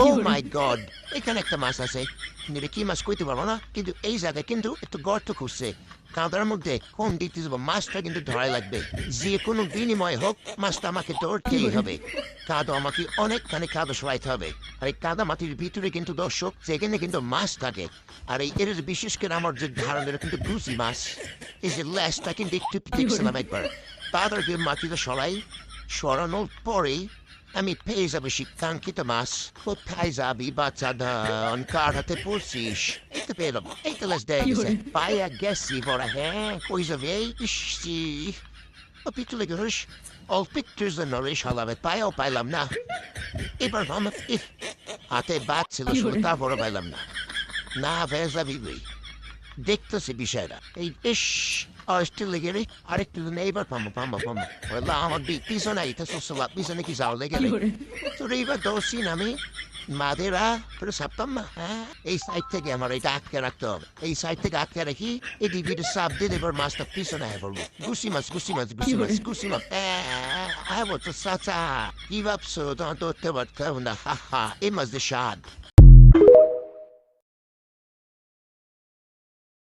ও মাই god এখানে একটা মাছ আছে কিন্তু কি মাছ কইতে পারব না কিন্তু এই জায়গায় কিন্তু একটু গর্ত খুঁজছে কাঁদার মধ্যে কোন দিতে যাব মাছটা কিন্তু ধরাই লাগবে যে কোনো বিনিময় হোক মাছটা আমাকে ধরতেই হবে কাদো আমাকে অনেকখানি কাদো সরাইতে হবে আর এই কাদা মাটির ভিতরে কিন্তু দর্শক সেখানে কিন্তু মাছ থাকে আর এই এর বিশেষ করে আমার যে ধারণের কিন্তু গুজি মাছ এই যে ল্যাসটা কিন্তু একটু দেখছিলাম একবার তাদেরকে মাটিতে সরাই সরানোর পরেই আমি পেয়ে যাব শিক্ষাঙ্কিত মাছ কোথায় যাবি বাচ্চা ধন কার হাতে পড়ছিস এই তো পেলাম এই তো লাস দেয় পায়া গেছি বড় হ্যাঁ কই যাবে ইসি ও পিটুলে গেছিস অল পিকচার্স এর নরিশ হালাবে পায়াও পাইলাম না এবার আমার হাতে বাদ ছিল শুধু তারপরে পাইলাম না না ভেজা বিবি দেখতেছি বিষয়টা এই ইস আসতে লেগে রে আরেকটু দিন এইবার পামো পামো পামো ওলা আমার বি পিছনে আইতে সুসলা পিছনে কি যাও লেগে রে তো এইবার দোষী আমি মাদেরা পুরো সাপতাম না হ্যাঁ এই সাইড থেকে আমার এটা আটকে রাখতে হবে এই সাইড থেকে আটকে রাখি এই ডিভিডি সাপ দিয়ে এবার মাছটা পিছনে আয় পড়ব গুসি মাছ গুসি মাছ গুসি মাছ গুসি মাছ আয় বলতো চাচা কি ভাবছ তোমার ধরতে পারতে না হা হা এই মাছ দিয়ে স্বাদ